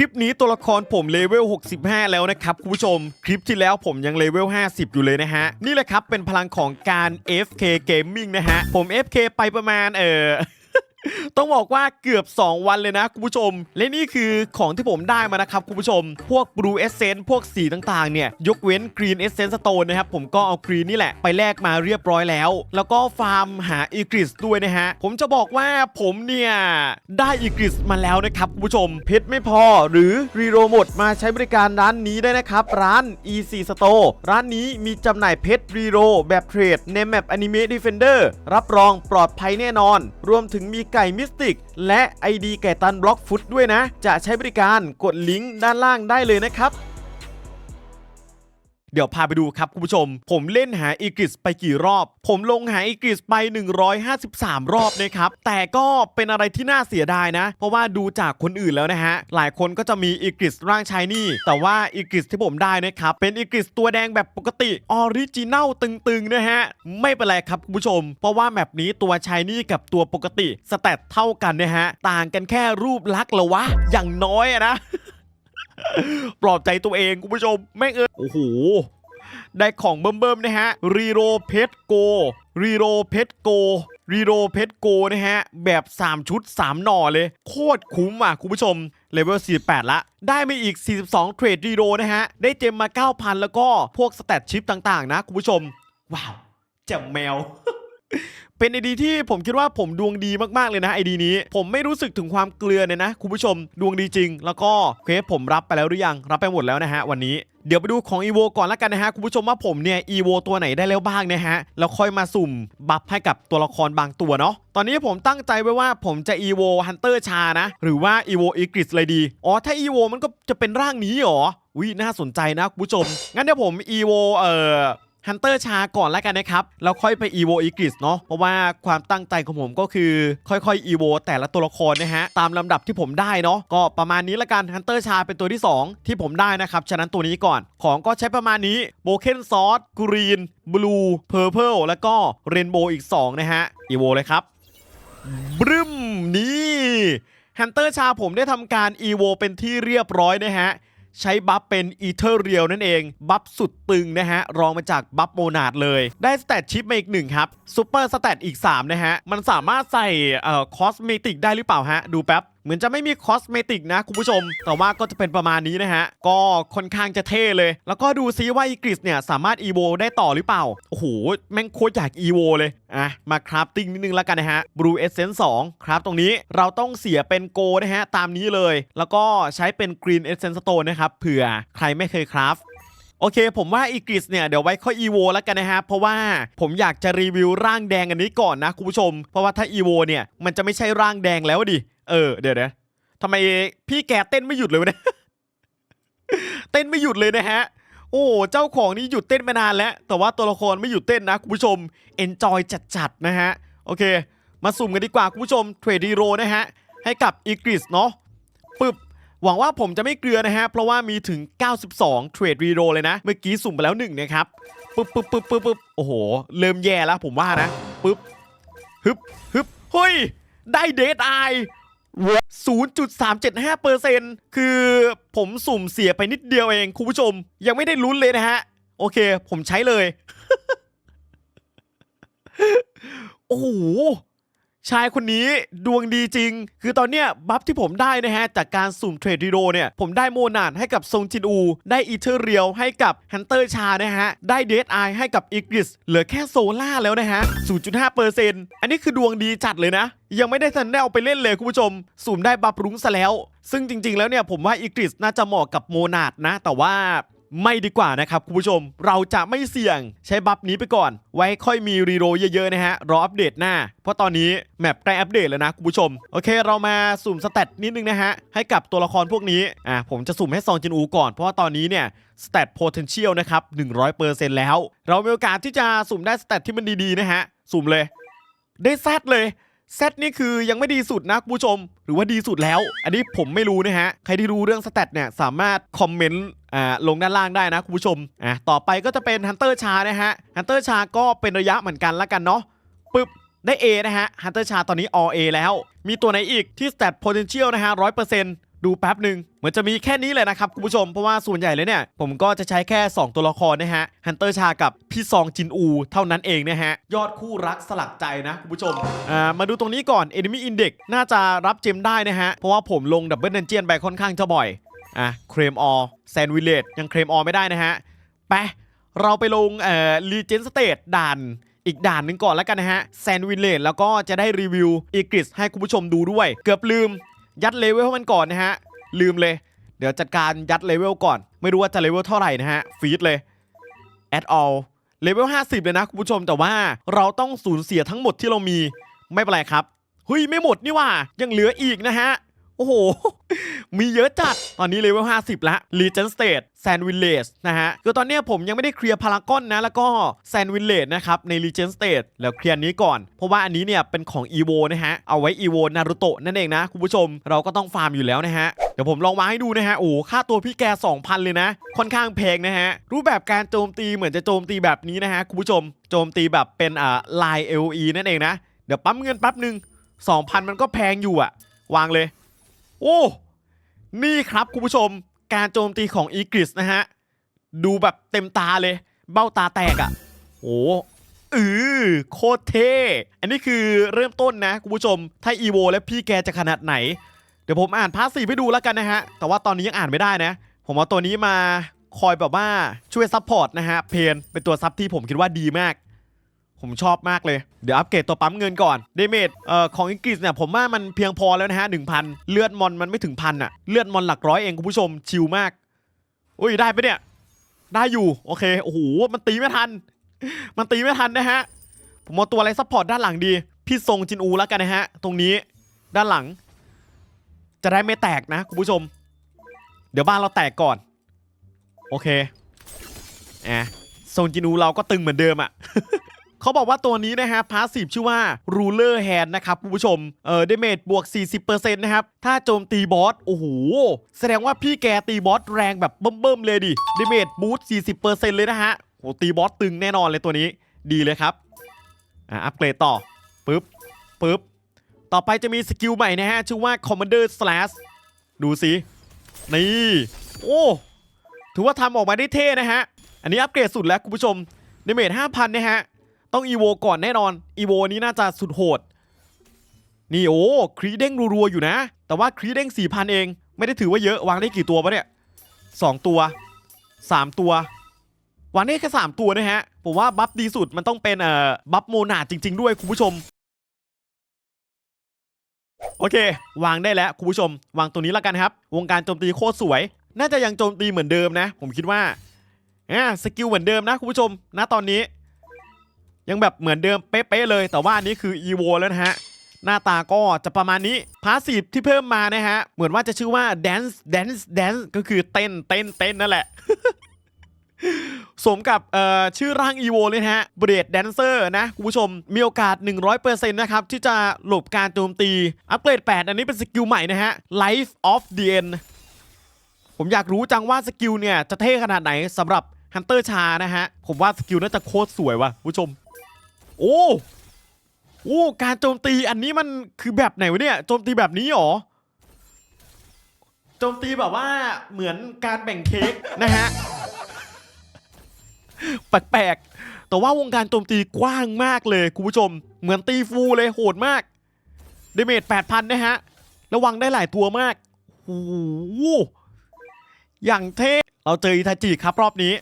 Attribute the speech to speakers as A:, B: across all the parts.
A: ลิปนี้ตัวละครผมเลเวล 65 แล้วนะครับคุณผู้ชม คลิปที่แล้วผมยังเลเวล 50 อยู่เลยนะฮะ นี่แหละครับเป็นพลังของการ FK Gaming นะฮะ ผม FK ไปประมาณเออ ต้องบอกว่าเกือบ 2 วันเลยนะคุณผู้ชม และนี่คือของที่ผมได้มานะครับคุณผู้ชม พวก Blue Essence พวกสีต่างๆ เนี่ย ยกเว้น Green Essence Stone นะครับ ผมก็เอา Green นี่แหละ ไปแลกมาเรียบร้อยแล้ว แล้วก็ฟาร์มหาอีกริสด้วยนะฮะ ผมจะบอกว่าผมเนี่ย ได้อีกริสมาแล้วนะครับคุณผู้ชม เพชรไม่พอหรือรีโรหมดมาใช้บริการร้านนี้ได้นะครับ ร้าน EC Store ร้านนี้มีจำหน่ายเพชรรีโรแบบเทรดในแมป Anime Defender รับรองปลอดภัยแน่นอน รวมถึงมีไก่มิสติก และ ID ไก่ตันบล็อกฟุตด้วยนะ จะใช้บริการกดลิงก์ด้านล่างได้เลยนะครับ เดี๋ยวพาไปดูครับคุณผู้ชม ผมเล่นหาอีกริสไปกี่รอบ ผมลงหาอีกริสไป 153 รอบนะครับแต่ก็เป็นอะไรที่น่าเสียดายนะ เพราะว่าดูจากคนอื่นแล้วนะฮะหลายคนก็จะมีอีกริสร่างชายนี่ แต่ว่าอีกริสที่ผมได้นะครับเป็นอีกริสตัวแดงแบบปกติออริจินัลตึงๆนะฮะไม่เป็นไรครับคุณผู้ชม เพราะว่าแมปนี้ตัวชายนี่กับตัวปกติสแตทเท่ากันนะฮะต่างกันแค่รูปลักษณ์ละวะอย่างน้อยนะ ปลอบใจตัวเองคุณผู้ชมแม่งเออโอ้โหได้ของเบิ่มๆนะฮะรีโรเพชโกรีโรเพชโกรีโรเพชโกนะฮะ แบบ 3 ชุด 3 หน่อเลย โคตรคุ้มอะ คุณผู้ชมเลเวล 48 ละ ได้มาอีก 42 เทรดรีโรนะฮะ ได้เจมมา 9,000 แล้วก็พวกสแตทชิปต่าง ๆ นะ คุณผู้ชม ว้าวแจ่มแมว เป็นไอดีที่ผมคิดว่าผมดวงดีมากๆเลยนะไอดีนี้ ผมไม่รู้สึกถึงความเกลือเลยนะคุณผู้ชมดวงดีจริง แล้วก็เควสผมรับไปแล้วหรือยังรับไปหมดแล้วนะฮะวันนี้เดี๋ยวไปดูของ EVO ก่อนละกันนะฮะคุณผู้ชมว่าผมเนี่ย EVO ตัวไหนได้แล้วบ้างนะฮะแล้วค่อยมาสุ่มบัฟให้กับตัวละครบางตัวเนาะตอนนี้ผมตั้งใจไว้ว่าผมจะ EVO Hunter ชานะ หรือว่า EVO Igris เลยดีอ๋อถ้า EVO มันก็จะเป็นร่างนี้เหรอวิน่าสนใจนะคุณผู้ชม งั้นเดี๋ยวผม EVO เอ่อ ฮันเตอร์ชาก่อนแล้วกันนะครับ แล้วค่อยไป EVO อีกริสเนาะ เพราะว่าความตั้งใจของผมก็คือค่อยๆ EVO แต่ละตัวละครนะฮะ ตามลำดับที่ผมได้เนาะ ก็ประมาณนี้ละกันฮันเตอร์ชาเป็นตัวที่ 2 ที่ผมได้นะครับ ฉะนั้นตัวนี้ก่อน ของก็ใช้ประมาณนี้โบเคนซอสกรีนบลูเพอร์เพลแล้วก็เรนโบว์อีก 2 นะฮะ EVO เลยครับบรึมนี่ฮันเตอร์ชาผมได้ทำการ EVO เป็นที่เรียบร้อยนะฮะ ใช้บัฟเป็นอีเทอร์เรียลนั่นเอง บัฟสุดตึงนะฮะ รองมาจากบัฟโมนาดเลย ได้สเตตชิปมาอีกหนึ่งครับซูเปอร์สเตตอีก 3 นะฮะ มันสามารถใส่เอ่อคอสเมติกได้หรือเปล่าฮะ ดูแป๊บเหมือนจะไม่มีคอสเมติกนะคุณผู้ชม แต่ว่าก็จะเป็นประมาณนี้นะฮะ ก็ค่อนข้างจะเท่เลย แล้วก็ดูซิว่าอีกริสเนี่ยสามารถ EVO ได้ต่อหรือเปล่า โอ้โห แม่งโคตรอยาก EVO เลยอะมาคราฟติ้งนิดนึงแล้วกันนะฮะ Blue Essence 2ครับตรงนี้เราต้องเสียเป็นโกนะฮะ ตามนี้เลย แล้วก็ใช้เป็น Green Essence Stone นะครับเผื่อใครไม่เคยคราฟโอเค ผมว่าอีกริสเนี่ย เดี๋ยวไว้ค่อย EVO แล้วกันนะฮะ เพราะว่าผมอยากจะรีวิวร่างแดงอันนี้ก่อนนะคุณผู้ชม เพราะว่าถ้า EVO เนี่ย มันจะไม่ใช่ร่างแดงแล้วดิ เออเดี๋ยวนะทำไมพี่แกเต้นไม่หยุดเลยวะเนี่ยเต้นไม่หยุดเลยนะฮะ โอ้เจ้าของนี่หยุดเต้นมานานแล้ว แต่ว่าตัวละครไม่หยุดเต้นนะคุณผู้ชม enjoy จัดๆนะฮะโอเค มาสุ่มกันดีกว่าคุณผู้ชมเทรดดีโรนะฮะให้กับอีกริสเนาะปึ๊บหวังว่าผมจะไม่เกลือนะฮะ เพราะว่ามีถึง 92 เทรดรีโรเลยนะ เมื่อกี้สุ่มไปแล้วหนึ่งนะครับปึ๊บปึ๊บปึ๊บปึ๊บปึ๊บโอ้โห เริ่มแย่แล้วผมว่านะปึ๊บฮึบฮึบเฮ้ย ได้เดทไอ 0.375%คือผมสุ่มเสียไปนิดเดียวเองคุณผู้ชม ยังไม่ได้ลุ้นเลยนะฮะ โอเค ผมใช้เลย โอ้โห ชายคนนี้ดวงดีจริง คือตอนเนี้ยบัฟที่ผมได้นะฮะ จากการสุ่มเทรดดีโรเนี่ย ผมได้โมนาดให้กับซงจินอู ได้อีเทอร์เรียลให้กับฮันเตอร์ชานะฮะ ได้เดดไอให้กับอีกริสเหลือแค่โซล่าแล้วนะฮะ 0.5%อันนี้คือดวงดีจัดเลยนะ ยังไม่ได้ทันได้เอาไปเล่นเลยคุณผู้ชม สุ่มได้บัฟรุ้งซะแล้ว ซึ่งจริง ๆ แล้วเนี่ยผมว่าอีกริสน่าจะเหมาะกับโมนาดนะ แต่ว่า ไม่ดีกว่านะครับคุณผู้ชม เราจะไม่เสี่ยงใช้บัฟนี้ไปก่อน ไว้ค่อยมีรีโรเยอะๆนะฮะรออัปเดตหน้า เพราะตอนนี้แมปใกล้อัปเดตแล้วนะคุณผู้ชม โอเค เรามาสุ่มสเตตนิดนึงนะฮะให้กับตัวละครพวกนี้อะผมจะสุ่มให้ซองจินอูก่อนเพราะว่าตอนนี้เนี่ยสเตต potential นะครับ100%แล้ว เรามีโอกาสที่จะสุ่มได้สเตตที่มันดีๆนะฮะสุ่มเลย ได้แซดเลย แซดนี่คือยังไม่ดีสุดนะคุณผู้ชม หรือว่าดีสุดแล้ว อันนี้ผมไม่รู้นะฮะ ใครที่รู้เรื่องสเตตเนี่ยสามารถคอมเมนต์อ่าลงด้านล่างได้นะคุณผู้ชมอะต่อไปก็จะเป็นฮันเตอร์ชานะฮะฮันเตอร์ชาก็เป็นระยะเหมือนกันละกันเนาะปึ๊บได้ A นะฮะฮันเตอร์ชาตอนนี้ all A แล้ว มีตัวไหนอีกที่ stat potential นะฮะร้อยเปอร์เซ็นต์ ดูแป๊บหนึ่งเหมือนจะมีแค่นี้เลยนะครับคุณผู้ชมเพราะว่าส่วนใหญ่เลยเนี่ยผมก็จะใช้แค่ 2 ตัวละครนะฮะฮันเตอร์ชากับพี่ซองจินอู เท่านั้นเองนะฮะยอดคู่รักสลักใจนะคุณผู้ชมอ่ามาดูตรงนี้ก่อน Enemy Index น่าจะรับเจมได้นะฮะเพราะว่าผมลงดับเบิล u ดนเจียนไปค่อนข้างจะบ่อยอะเครมออแซนวิเลตยังเครมออไม่ได้นะฮะไปเราไปลงเอ่อรีเจนสเต e ด่านอีกด่านหนึ่งก่อนแล้วกันนะฮะแซนวิลเลตแล้วก็จะได้รีวิวอีกริสให้คุณผู้ชมดูด้วย เกือบลืม ยัดเลเวลให้มันก่อนนะฮะ ลืมเลย เดี๋ยวจัดการยัดเลเวลก่อน ไม่รู้ว่าจะเลเวลเท่าไหร่นะฮะ ฟีดเลย at all เลเวล50 เลยนะคุณผู้ชมแต่ว่าเราต้องสูญเสียทั้งหมดที่เรามีไม่เป็นไรครับเฮ้ยไม่หมดนี่ว่ายังเหลืออีกนะฮะ โอ้โห มีเยอะจัด ตอนนี้เลเวล 50แล้ว Legend State Sand Village นะฮะ คือตอนนี้ผมยังไม่ได้เคลียร์พารากอนนะ แล้วก็ Sand Village นะครับ ใน Legend State แล้วเคลียร์นี้ก่อน เพราะว่าอันนี้เนี่ย เป็นของ EVO นะฮะ เอาไว้ EVO Naruto นั่นเองนะ คุณผู้ชม เราก็ต้องฟาร์มอยู่แล้วนะฮะ เดี๋ยวผมลองมาให้ดูนะฮะ โอ้ ค่าตัวพี่แก 2,000 เลยนะ ค่อนข้างแพงนะฮะ รูปแบบการโจมตีเหมือนจะโจมตีแบบนี้นะฮะ คุณผู้ชม โจมตีแบบเป็นอ่าลาย LE นั่นเองนะ เดี๋ยวปั๊มเงินแป๊บหนึ่ง2,000 มันก็แพงอยู่อะวางเลย โอ้ นี่ครับคุณผู้ชม การโจมตีของอีกริสนะฮะ ดูแบบเต็มตาเลย เบ้าตาแตกอะ่ะโอ้เออโคตรเท่ อันนี้คือเริ่มต้นนะคุณผู้ชม ถ้าอีโวและพี่แกจะขนาดไหน เดี๋ยวผมอ่านพาร์ทสซีฟให้ดูแล้วกันนะฮะ แต่ว่าตอนนี้ยังอ่านไม่ได้นะ ผมเอาตัวนี้มาคอยแบบว่าช่วยซัพพอร์ตนะฮะ เพนเป็นตัวซับที่ผมคิดว่าดีมาก ผมชอบมากเลย เดี๋ยวอัปเกรดตัวปั๊มเงินก่อนเดเมจเอ่อของอังกฤษเนี่ยผมว่ามันเพียงพอแล้วนะฮะ1,000เลือดมอนมันไม่ถึงพันอะเลือดมอนหลักร้อยเองคุณผู้ชมชิลมากอุ้ยได้ปะเนี่ย ได้อยู่โอเคโอ้โหมันตีไม่ทัน มันตีไม่ทันนะฮะผมเอาตัวอะไรซัพพอร์ตด้านหลังดี พี่ทรงจินอูแล้วกันนะฮะ ตรงนี้ด้านหลัง จะได้ไม่แตกนะคุณผู้ชม เดี๋ยวบ้านเราแตกก่อน โอเคแอะทรงจินอูเราก็ตึงเหมือนเดิมอะ เขาบอกว่าตัวนี้นะฮะพาสซีฟชื่อว่า ruler hand นะครับคุณผู้ชม เออดเมจบวก 40%นะครับ ถ้าโจมตีบอส โอ้โห แสดงว่าพี่แกตีบอสแรงแบบเบิ่มๆเลยดิดเมจบูสต์40%เลยนะฮะโหตีบอสตึงแน่นอนเลยตัวนี้ ดีเลยครับ อะอัปเกรดต่อปึ๊บปึ๊บ ต่อไปจะมีสกิลใหม่นะฮะ ชื่อว่า commander slash ดูสิ นี่ โอ้ ถือว่าทำออกมาได้เท่นะฮะ อันนี้อัปเกรดสุดแล้วคุณผู้ชมดเมจ5,000นะฮะ ต้องอีโวก่อนแน่นอนอีโวนี้น่าจะสุดโหด นี่โอ้ครีเด้งรัวๆอยู่นะ แต่ว่าครีเด้ง4,000เอง ไม่ได้ถือว่าเยอะวางได้กี่ตัวปะเนี่ย2ตัว3ตัววางได้แค่3ตัวนะฮะผมว่าบัฟดีสุดมันต้องเป็นเอ่อบัฟโมนาจริง ๆ ด้วยคุณผู้ชมโอเค วางได้แล้วคุณผู้ชม วางตัวนี้แล้วกันครับ วงการโจมตีโคตรสวย น่าจะยังโจมตีเหมือนเดิมนะ ผมคิดว่าอ่าสกิลเหมือนเดิมนะคุณผู้ชมณตอนนี้ ยังแบบเหมือนเดิมเป๊ะๆเลย แต่ว่าอันนี้คือ EVO แล้วนะฮะหน้าตาก็จะประมาณนี้พาสีที่เพิ่มมานะฮะ เหมือนว่าจะชื่อว่า dance dance dance ก็คือเต้นเต้นเต้นนั่นแหละ สมกับชื่อร่าง EVO เลยนะฮะ b r a d Dancer นะ คุณผู้ชม มีโอกาส 100%นะครับ ที่จะหลบการโจมตี อัปเกรด 8 อันนี้เป็นสกิลใหม่นะฮะ Life of the End ผมอยากรู้จังว่าสกิลเนี่ย จะเท่ขนาดไหนสำหรับฮันเตอร์ชานะฮะ ผมว่าสกิลน่าจะโคตรสวยว่ะคุณผู้ชม โอ้โอ้การโจมตีอันนี้มันคือแบบไหนวะเนี่ยโจมตีแบบนี้หรอโจมตีแบบว่าเหมือนการแบ่งเค้กนะฮะแปลกๆแต่ว่าวงการโจมตีกว้างมากเลยคุณผู้ชม เหมือนตีฟูเลยโหดมากเดเมจ8,000นะฮะ ระวังได้หลายตัวมากโอ้โหอย่างเท่เราเจออิทาจิครับรอบนี้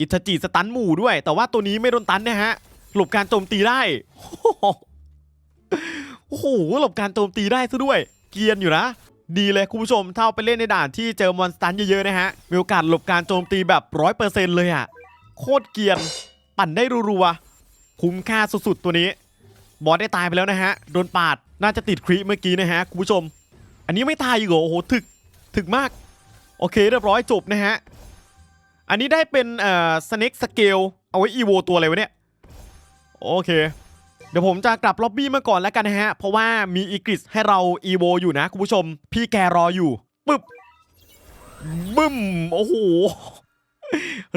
A: อิทาจิสตันหมู่ด้วย แต่ว่าตัวนี้ไม่โดนตันนะฮะ หลบการโจมตีได้ โอ้โห หลบการโจมตีได้ซะด้วย เกียนอยู่นะ ดีเลยคุณผู้ชมถ้าเอาไปเล่นในด่านที่เจอมอนสตันเยอะๆนะฮะ มีโอกาสหลบการโจมตีแบบร้อยเปอร์เซ็นต์เลยอะโคตรเกียน ปั่นได้รัวๆ คุ้มค่าสุดๆ ตัวนี้ บอสได้ตายไปแล้วนะฮะ โดนปาด น่าจะติดครีเมื่อกี้นะฮะคุณผู้ชม อันนี้ไม่ตายอีกเหรอ โอ้โห ถึก ถึกมาก โอเคเรียบร้อยจบนะฮะ อันนี้ได้เป็นเอ่อสเน็กสเกลเอาไว้อีโวตัวอะไรวะเนี่ย โอเค เดี๋ยวผมจะกลับล็อบบี้มาก่อนแล้วกันนะฮะ เพราะว่ามีอีกริสให้เราอีโวอยู่นะคุณผู้ชม พี่แกรออยู่ปึ๊บบึ้ม โอ้โห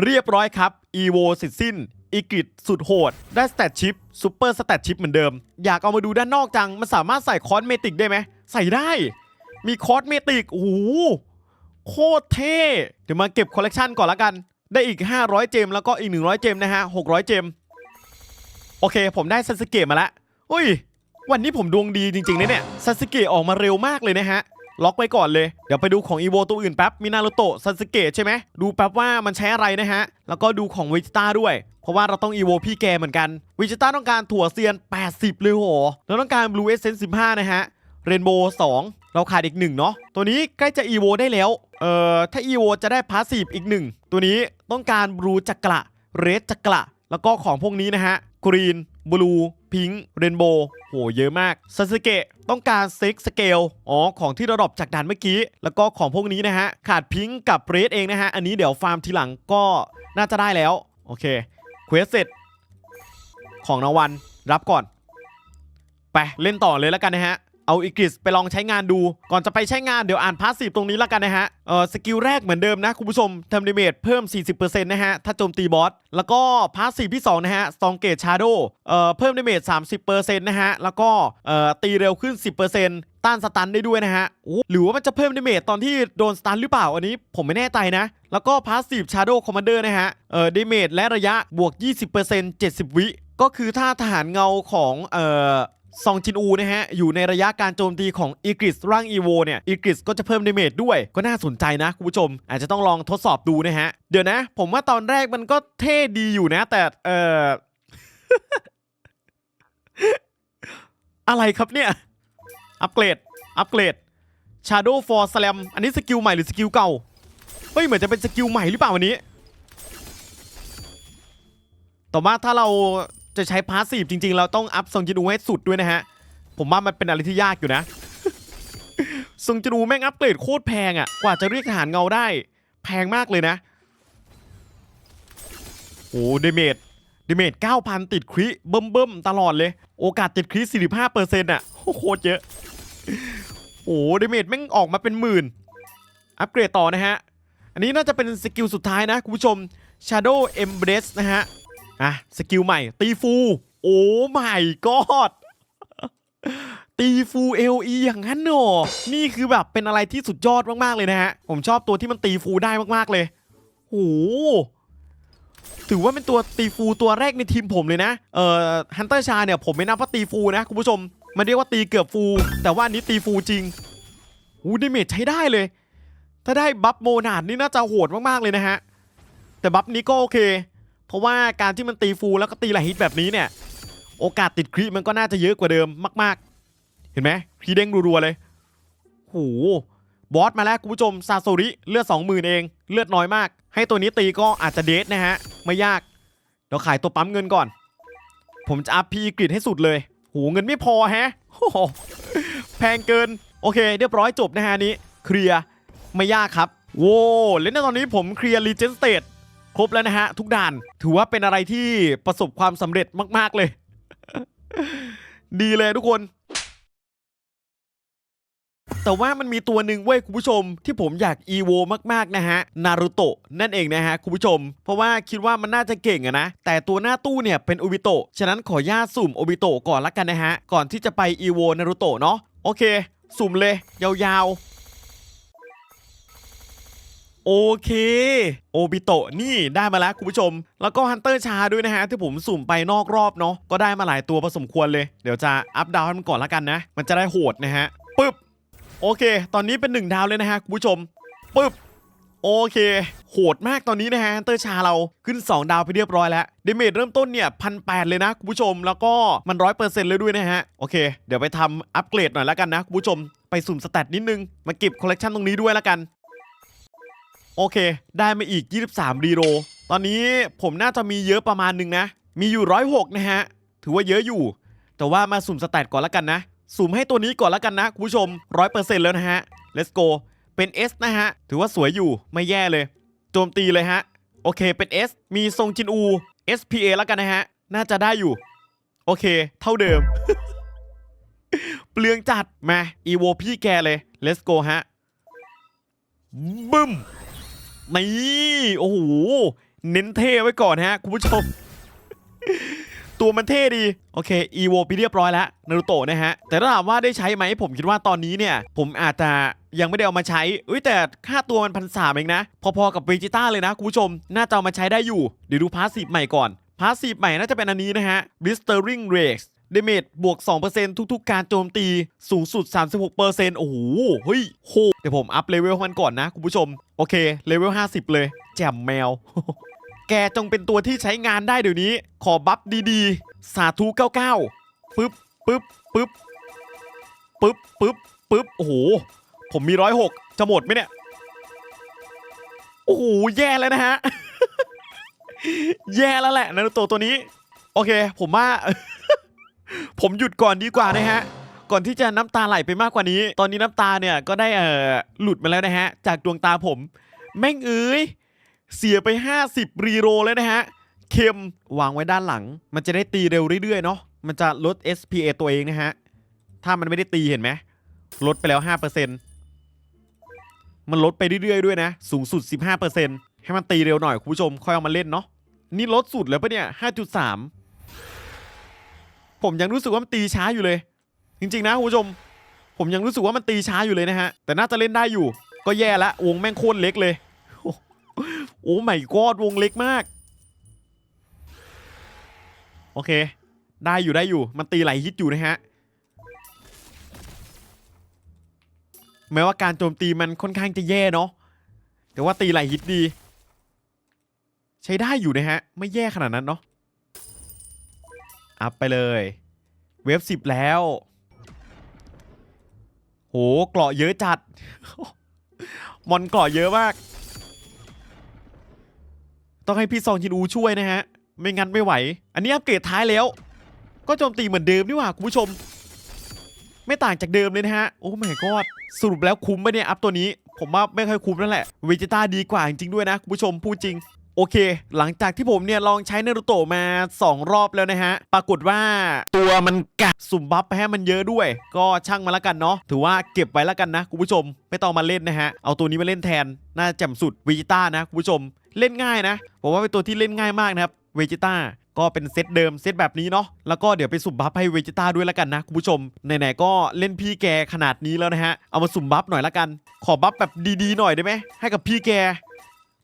A: เรียบร้อยครับอีโวเสร็จสิ้นอีกิดสุดโหด ได้สเตตชิปซูเปอร์สเตตชิปเหมือนเดิม อยากเอามาดูด้านนอกจัง มันสามารถใส่คอสเมติกได้ไหม ใส่ได้ มีคอสเมติกโอ้โห โคตรเท่ เดี๋ยวมาเก็บคอลเลกชันก่อนละกัน ได้อีก 500 เจม แล้วก็อีก 100 เจมนะฮะ 600 เจม โอเค ผมได้ซัสเกะมาละอุ้ย วันนี้ผมดวงดีจริงๆนะเนี่ยซัสเกะออกมาเร็วมากเลยนะฮะ ล็อกไว้ก่อนเลย เดี๋ยวไปดูของอีโวตัวอื่นแป๊บ มีนารูโตะซัสเกะใช่ไหม ดูแป๊บว่ามันใช้อะไรนะฮะ แล้วก็ดูของวิจิต้าด้วย เพราะว่าเราต้องอีโวพี่แกเหมือนกัน วิจิต้าต้องการถั่วเซียน 80 เลยโห แล้วต้องการบลูเอเซน15นะฮะ เรนโบว์2เราขาดอีกหนึ่งเนาะ ตัวนี้ใกล้จะอีโวได้แล้ว เอ่อถ้าอีโวจะได้พาสซีฟอีกหนึ่งตัวนี้ต้องการบลูจักระเรดจักระแล้วก็ของพวกนี้นะฮะกรีนบลูพิงค์เรนโบว์โหเยอะมากซาสึเกะต้องการเซ็กสเกลอ๋อ ของที่ราดรอปจากด่านเมื่อกี้ แล้วก็ของพวกนี้นะฮะ ขาดพิงค์กับเรดเองนะฮะ อันนี้เดี๋ยวฟาร์มทีหลังก็น่าจะได้แล้ว โอเคเควสเสร็จ ของรางวัลรับก่อน ไป เล่นต่อเลยแล้วกันนะฮะ เอาอีกิสไปลองใช้งานดู ก่อนจะไปใช้งานเดี๋ยวอ่านพาสซีฟตรงนี้แล้วกันนะฮะเออสกิลแรกเหมือนเดิมนะคุณผู้ชมทำดาเมจเพิ่ม 40%นะฮะถ้าโจมตีบอสแล้วก็พาสซีฟที่2นะฮะสตองเกตชาโดเอ่อเพิ่มดเมจ30%นะฮะแล้วก็เอ่อตีเร็วขึ้น 10%ต้านสตันได้ด้วยนะฮะโอ้หรือว่ามันจะเพิ่มดาเมจตอนที่โดนสตันหรือเปล่า อันนี้ผมไม่แน่ใจนะ แล้วก็พาสซีฟชาโดคอมมานเดอร์นะฮะ เอ่อดาเมจและระยะบวก 20% 70 วิ ก็คือถ้าทหารเงาของ เอ่อ ซองจินอูนะฮะ อยู่ในระยะการโจมตีของอีกริสร่างอีโวเนี่ยอีกริสก็จะเพิ่มดาเมจด้วย ก็น่าสนใจนะคุณผู้ชม อาจจะต้องลองทดสอบดูนะฮะ เดี๋ยวนะ ผมว่าตอนแรกมันก็เท่ดีอยู่นะ แต่เอออะไรครับเนี่ย อัปเกรด อัปเกรด Shadow for Slam อันนี้สกิลใหม่หรือสกิลเก่า เฮ้ย เหมือนจะเป็นสกิลใหม่หรือเปล่าวันนี้ ต่อมาถ้าเรา จะใช้พาสซีฟจริง ๆ เราต้องอัพซองจินูให้สุดด้วยนะฮะ ผมว่ามันเป็นอะไรที่ยากอยู่นะซองจินูแม่งอัพเกรดโคตรแพงอะ่ะ กว่าจะเรียกทหารเงาได้ แพงมากเลยนะ โอ้เดเมจเดเมจ9,000 ติดคริเบิ่มเบิ่มๆ ตลอดเลย โอกาสติดคริ45%อะโอ้โคตรเยอะ โอ้เดเมจแม่งออกมาเป็นหมื่น อัปเกรดต่อนะฮะ อันนี้น่าจะเป็นสกิลสุดท้ายนะ คุณผู้ชม Shadow Embrace นะฮะ อะสกิลใหม่ ตีฟู โอ้ไม่กอดตีฟูเอลีอย่างนั้นเหรอนี่คือแบบเป็นอะไรที่สุดยอดมาก ๆ เลยนะฮะ ผมชอบตัวที่มันตีฟูได้มาก ๆ เลยโอ้ถือว่าเป็นตัวตีฟูตัวแรกในทีมผมเลยนะ เอ่อฮันเตอร์ชาเนี่ยผมไม่นับว่าตีฟูนะคุณผู้ชม มันเรียกว่าตีเกือบฟู แต่ว่าอันนี้ตีฟูจริงหูดาเมจใช้ได้เลย ถ้าได้บัฟโมนาดนี่น่าจะโหดมากๆเลยนะฮะ แต่บัฟนี้ก็โอเค เพราะว่าการที่มันตีฟูลแล้วก็ตีหลายฮิตแบบนี้เนี่ย โอกาสติดคริมันก็น่าจะเยอะกว่าเดิมมาก ๆ เห็นไหมครีเด้งรัวๆเลยโหบอสมาแล้วคุณผู้ชมซาโซริเลือด20,000เองเลือดน้อยมาก ให้ตัวนี้ตีก็อาจจะเดทนะฮะ ไม่ยากเดี๋ยวขายตัวปั๊มเงินก่อน ผมจะอัพพีกริดให้สุดเลยโหเงินไม่พอแฮะโอโหแพงเกินโอเค เรียบร้อยจบนะฮะนี้เคลียร์ไม่ยากครับโว้เล่นในตอนนี้ผมเคลียร์รีเจนสเตท ครบแล้วนะฮะ ทุกด่านถือว่าเป็นอะไรที่ประสบความสำเร็จมาก ๆ เลย ดีเลยทุกคน แต่ว่ามันมีตัวหนึ่งเว้ยคุณผู้ชม ที่ผมอยากอีโวมาก ๆ นะฮะนารูโตะนั่นเองนะฮะคุณผู้ชม เพราะว่าคิดว่ามันน่าจะเก่งอะนะ แต่ตัวหน้าตู้เนี่ยเป็นโอบิโตะฉะนั้นขอญาตสุ่มโอบิโตะก่อนละกันนะฮะ ก่อนที่จะไปอีโวนารูโตะเนาะโอเค สุ่มเลยยาวๆ โอเคโอบิโตะนี่ได้มาแล้วคุณผู้ชม แล้วก็ฮันเตอร์ชาด้วยนะฮะ ที่ผมสุ่มไปนอกรอบเนาะก็ได้มาหลายตัวพอสมควรเลย เดี๋ยวจะอัพดาวให้มันก่อนละกันนะ มันจะได้โหดนะฮะปึ๊บโอเค ตอนนี้เป็น 1 ดาวเลยนะฮะคุณผู้ชมปึ๊บโอเค โหดมากตอนนี้นะฮะฮันเตอร์ชาเราขึ้น 2 ดาวไปเรียบร้อยแล้วเดเมจเริ่มต้นเนี่ยพันแเลยนะคุณผู้ชม แล้วก็มันร้อยเปอร์เซ็นต์เลยด้วยนะฮะโอเค เดี๋ยวไปทำอัปเกรดหน่อยละกันนะคุณผู้ชมไปสุ่มสแตทนิดนึงมาเก็บคอลเลกชันตรงนี้ด้วยละกัน โอเค ได้มาอีก 23รีโรตอนนี้ผมน่าจะมีเยอะประมาณหนึงนะ มีอยู่106นะฮะ ถือว่าเยอะอยู่ แต่ว่ามาสุ่มสแตทก่อนละกันนะ สุ่มให้ตัวนี้ก่อนละกันนะคุณผู้ชม100%แล้วนะฮะ let's go เป็น S นะฮะ ถือว่าสวยอยู่ไม่แย่เลย โจมตีเลยฮะ โอเคเป็น S มีทรงจินอู SPA แล้วกันนะฮะ น่าจะได้อยู่ โอเค เท่าเดิม เปลืองจัดมาอีโวพี่แกเลย let's go ฮะบึ้ม นี่โอ้โหเน้นเท่ไว้ก่อนฮะคุณผู้ชม ตัวมันเท่ดี โอเคอีโวไปเรียบร้อยแล้วนารูโตะนะฮะ แต่ถ้าถามว่าได้ใช้ไหมผมคิดว่าตอนนี้เนี่ย ผมอาจจะยังไม่ได้เอามาใช้เอ้ยแต่ค่าตัวมันพันสามเองนะ พอๆกับเวจิต้าเลยนะคุณผู้ชม น่าจะเอามาใช้ได้อยู่ เดี๋ยวดูพาสซีฟใหม่ก่อน พาสซีฟใหม่น่าจะเป็นอันนี้นะฮะ Blistering Race เดเมจบวก 2%ทุกๆ การโจมตีสูงสุด 36%โอ้โห เฮ้ยโหเดี๋ยวผมอัพเลเวลมันก่อนนะ คุณผู้ชม โอเคเลเวล50 เลย แจ่มแมว แกจงเป็นตัวที่ใช้งานได้เดี๋ยวนี้ ขอบัฟดีๆ สาธุ99ปึ๊บปึ๊บปึ๊บปึ๊บปึ๊บปึ๊บโอ้โห ผมมีร้อยหกจะหมดไหมเนี่ย โอ้โห แย่แล้วนะฮะ แย่แล้วแหละนารูโตตัวนี้ โอเค ผมว่า ผมหยุดก่อนดีกว่านะฮะ ก่อนที่จะน้ำตาไหลไปมากกว่านี้ ตอนนี้น้ำตาเนี่ยก็ได้เอ่อหลุดมาแล้วนะฮะ จากดวงตาผม แม่งเอ้ยเสียไป 50 รีโรเลยนะฮะ เข็มวางไว้ด้านหลัง มันจะได้ตีเร็วเรื่อยๆเนาะมันจะลด SPA ตัวเองนะฮะ ถ้ามันไม่ได้ตีเห็นไหมลดไปแล้ว 5%มันลดไปเรื่อยๆด้วยนะ สูงสุด 15%ให้มันตีเร็วหน่อยคุณผู้ชม ค่อยเอามาเล่นเนาะนี่ลดสุดแล้วปะเนี่ย 5.3 ผมยังรู้สึกว่ามันตีช้าอยู่เลย จริงๆนะคุณผู้ชม ผมยังรู้สึกว่ามันตีช้าอยู่เลยนะฮะ แต่น่าจะเล่นได้อยู่ ก็แย่ละวงแม่งโคตรเล็กเลย โอ้ไม่กอดวงเล็กมาก โอเค ได้อยู่ได้อยู่ มันตีไหลฮิตอยู่นะฮะ แม้ว่าการโจมตีมันค่อนข้างจะแย่เนาะ แต่ว่าตีไหลฮิตดี ใช้ได้อยู่นะฮะ ไม่แย่ขนาดนั้นเนาะ อัพไปเลย เวฟสิบแล้ว โหเกราะเยอะจัด มอนเกราะเยอะมาก ต้องให้พี่ซองชินอูช่วยนะฮะ ไม่งั้นไม่ไหว อันนี้อัปเกรดท้ายแล้ว ก็โจมตีเหมือนเดิมนี่หว่าคุณผู้ชม ไม่ต่างจากเดิมเลยนะฮะ โอ้ไม่กอดสรุปแล้วคุ้มไหมเนี่ยอัพตัวนี้ ผมว่าไม่ค่อยคุ้มนั่นแหละเวจิต้าดีกว่าจริงๆด้วยนะคุณผู้ชมพูดจริง โอเค หลังจากที่ผมเนี่ยลองใช้เนรุโตะมา 2 รอบแล้วนะฮะ ปรากฏว่าตัวมันกัดสุ่มบัฟไปให้มันเยอะด้วย ก็ช่างมาแล้วกันเนาะ ถือว่าเก็บไว้แล้วกันนะคุณผู้ชม ไม่ต้องมาเล่นนะฮะ เอาตัวนี้มาเล่นแทน น่าแจ่มสุดเวจิต้านะคุณผู้ชม เล่นง่ายนะ ผมว่าเป็นตัวที่เล่นง่ายมากนะครับเวจิต้าก็เป็นเซตเดิมเซตแบบนี้เนาะแล้วก็เดี๋ยวไปสุ่มบัฟให้เวจิต้าด้วยแล้วกันนะคุณผู้ชมไหนๆก็เล่นพี่แกขนาดนี้แล้วนะฮะเอามาสุ่มบัฟหน่อยละกัน ขอบัฟแบบดีๆหน่อยได้ไหมให้กับพี่แก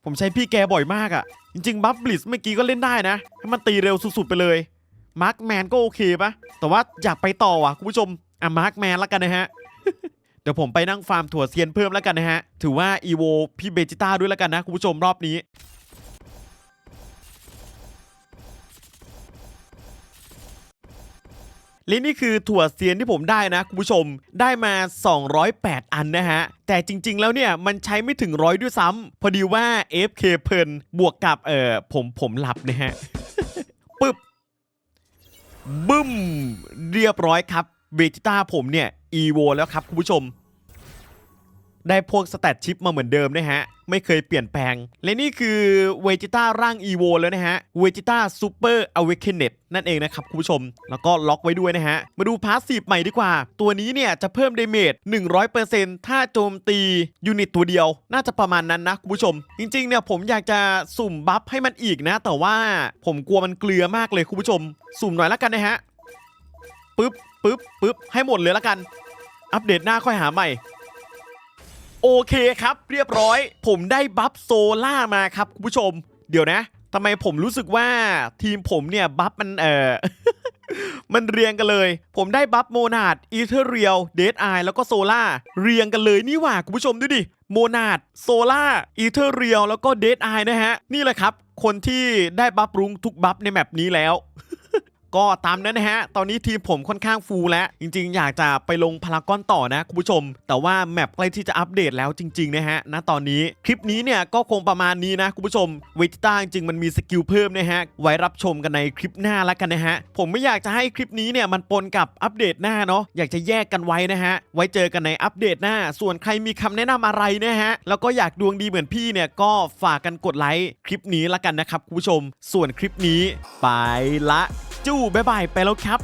A: ผมใช้พี่แกบ่อยมากอะ่ะ จริงๆบัฟบลิสเมื่อกี้ก็เล่นได้นะ ให้มันตีเร็วสุดๆไปเลยมาร์คแมนก็โอเคปะแต่ว่าอยากไปต่อว่ะคุณผู้ชมอะมาร์คแมนละกันนะฮะ เดี๋ยวผมไปนั่งฟาร์มถั่วเซียนเพิ่มแล้วกันนะฮะ ถือว่าอีโวพี่เบจิต้าด้วยแล้วกันนะคุณผู้ชมรอบนี้ และนี่คือถั่วเซียนที่ผมได้นะคุณผู้ชมได้มา 208 อันนะฮะ แต่จริง ๆ แล้วเนี่ยมันใช้ไม่ถึงร้อยด้วยซ้ำพอดีว่า FK เพลินบวกกับเอ่อผมผมหลับนะฮะปึ๊บบึ้ม เรียบร้อยครับเบจิต้าผมเนี่ยอีโวแล้วครับคุณผู้ชม ได้พวกสแตทชิปมาเหมือนเดิมนะฮะ ไม่เคยเปลี่ยนแปลง และนี่คือเวจิต้าร่าง EVO แล้วนะฮะเวจิต้าซูเปอร์อเวกเนตนั่นเองนะครับคุณผู้ชม แล้วก็ล็อกไว้ด้วยนะฮะ มาดูพาสซีฟใหม่ดีกว่า ตัวนี้เนี่ยจะเพิ่มเดเมจ 100%ถ้าโจมตียูนิตตัวเดียว น่าจะประมาณนั้นนะคุณผู้ชม จริงๆเนี่ยผมอยากจะสุ่มบัฟให้มันอีกนะ แต่ว่าผมกลัวมันเกลือมากเลยคุณผู้ชม สุ่มหน่อยละกันนะฮะปึ๊บปึ๊บปึ๊บให้หมดเลยละกัน อัปเดตหน้าค่อยหาใหม่ โอเคครับเรียบร้อย ผมได้บัฟโซล่ามาครับคุณผู้ชม เดี๋ยวนะทำไมผมรู้สึกว่าทีมผมเนี่ยบัฟมันเออมันเรียงกันเลย ผมได้บัฟโมนาดอีเทอร์เรียลเดดไอแล้วก็โซล่าเรียงกันเลยนี่หว่าคุณผู้ชมดูดิโมนาดโซล่าอีเทอร์เรียลแล้วก็เดดไอนะฮะ นี่แหละครับ คนที่ได้บัฟรุ้งทุกบัฟในแมปนี้แล้ว ก็ตามนั้นนะฮะ ตอนนี้ทีมผมค่อนข้างฟูลแล้ว จริงๆ อยากจะไปลงพารากอนต่อนะคุณผู้ชม แต่ว่าแมปใกล้ที่จะอัปเดตแล้วจริงๆนะฮะณตอนนี้คลิปนี้เนี่ยก็คงประมาณนี้นะคุณผู้ชมเวจิต้าจริงๆมันมีสกิลเพิ่มนะฮะไว้รับชมกันในคลิปหน้าแล้วกันนะฮะผมไม่อยากจะให้คลิปนี้เนี่ยมันปนกับอัปเดตหน้าเนาะอยากจะแยกกันไว้นะฮะไว้เจอกันในอัปเดตหน้า ส่วนใครมีคำแนะนำอะไรนะฮะแล้วก็อยากดวงดีเหมือนพี่เนี่ยก็ฝากกันกดไลค์คลิปนี้ละกันนะครับคุณผู้ชม ส่วนคลิปนี้ไปละ จู้บ๊ายบายไปแล้วครับ